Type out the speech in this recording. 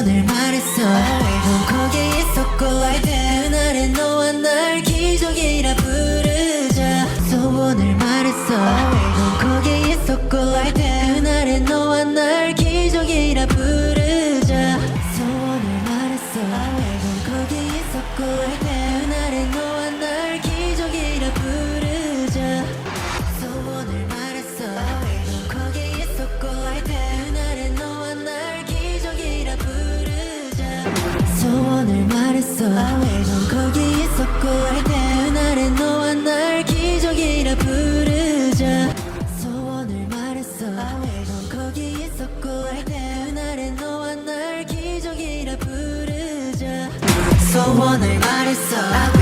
번을 말했어. 넌 거기 있었고 그날의 너와 날 기적이라 부르자. 소원을 말했어. 소원을 말했어